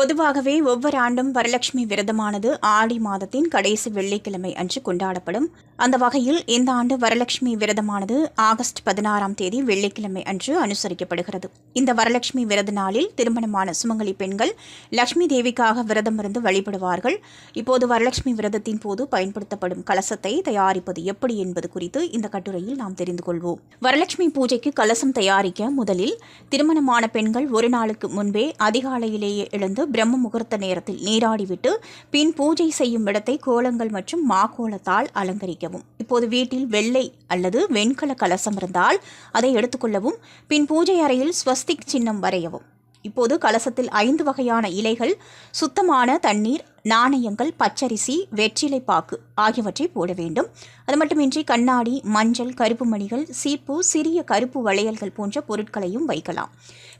பொதுவாகவே ஒவ்வொரு ஆண்டும் வரலட்சுமி விரதமானது ஆடி மாதத்தின் கடைசி வெள்ளிக்கிழமை அன்று கொண்டாடப்படும். அந்த வகையில் இந்த ஆண்டு வரலட்சுமி விரதமானது ஆகஸ்ட் பதினாறாம் தேதி வெள்ளிக்கிழமை அன்று அனுசரிக்கப்படுகிறது. இந்த வரலட்சுமி விரத நாளில் திருமணமான சுமங்கலி பெண்கள் லட்சுமி தேவிக்காக விரதம் இருந்து வழிபடுவார்கள். இப்போது வரலட்சுமி விரதத்தின் போது பயன்படுத்தப்படும் கலசத்தை தயாரிப்பது எப்படி என்பது குறித்து இந்த கட்டுரையில் நாம் தெரிந்து கொள்வோம். வரலட்சுமி பூஜைக்கு கலசம் தயாரிக்க முதலில் திருமணமான பெண்கள் ஒரு நாளுக்கு முன்பே அதிகாலையிலேயே எழுந்து பிரம்ம முகூர்த்த நேரத்தில் நீராடிவிட்டு பின் பூஜை செய்யும் இடத்தை கோலங்கள் மற்றும் மாக்கோலத்தால் அலங்கரிக்கவும். இப்போது வீட்டில் வெள்ளை அல்லது வெண்கல கலசம் இருந்தால் அதை எடுத்துக்கொள்ளவும் பின் பூஜை அறையில் ஸ்வஸ்திக் சின்னம் வரையவும். இப்போது கலசத்தில் ஐந்து வகையான இலைகள் சுத்தமான தண்ணீர் நாணயங்கள் பச்சரிசி வெற்றிலை பாக்கு ஆகியவற்றை போட வேண்டும். அது மட்டுமின்றி கண்ணாடி மஞ்சள் கருப்பு மணிகள் சீப்பு சிறிய கருப்பு வளையல்கள் போன்ற பொருட்களையும் வைக்கலாம்.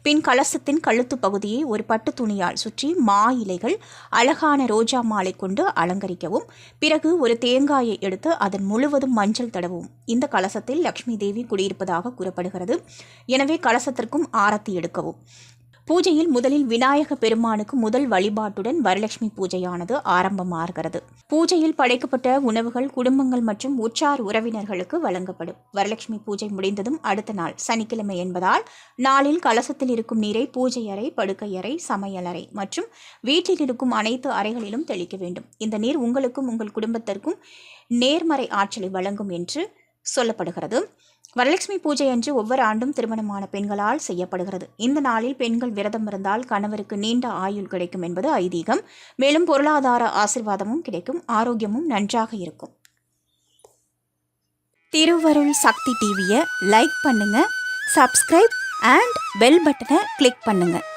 பின் கலசத்தின் கழுத்து பகுதியை ஒரு பட்டு துணியால் சுற்றி மா இலைகள் அழகான ரோஜா மாலை கொண்டு அலங்கரிக்கவும் பிறகு ஒரு தேங்காயை எடுத்து அதன் முழுவதும் மஞ்சள் தடவும். இந்த கலசத்தில் லக்ஷ்மி தேவி குடியிருப்பதாக கூறப்படுகிறது. எனவே கலசத்திற்கும் ஆரத்தி எடுக்கவும். பூஜையில் முதலில் விநாயக பெருமானுக்கு முதல் வழிபாட்டுடன் வரலட்சுமி பூஜையானது ஆரம்பமாகிறது. பூஜையில் படைக்கப்பட்ட உணவுகள் குடும்பங்கள் மற்றும் உற்றார் உறவினர்களுக்கு வழங்கப்படும். வரலட்சுமி பூஜை முடிந்ததும் அடுத்த நாள் சனிக்கிழமை என்பதால் நாளில் கலசத்தில் இருக்கும் நீரை பூஜை அறை படுக்கை அறை சமையலறை மற்றும் வீட்டில் இருக்கும் அனைத்து அறைகளிலும் தெளிக்க வேண்டும். இந்த நீர் உங்களுக்கும் உங்கள் குடும்பத்திற்கும் நேர்மறை ஆற்றலை வழங்கும் என்று சொல்லப்படுகிறது. வரலட்சுமி பூஜை அன்று ஒவ்வொரு ஆண்டும் திருமணமான பெண்களால் செய்யப்படுகிறது. இந்த நாளில் பெண்கள் விரதம் இருந்தால் கணவருக்கு நீண்ட ஆயுள் கிடைக்கும் என்பது ஐதீகம். மேலும் பொருளாதார ஆசிர்வாதமும் கிடைக்கும் ஆரோக்கியமும் நன்றாக இருக்கும். திருவருள் சக்தி டிவியை லைக் பண்ணுங்க சப்ஸ்கிரைப் அண்ட் பெல் பட்டனை கிளிக் பண்ணுங்கள்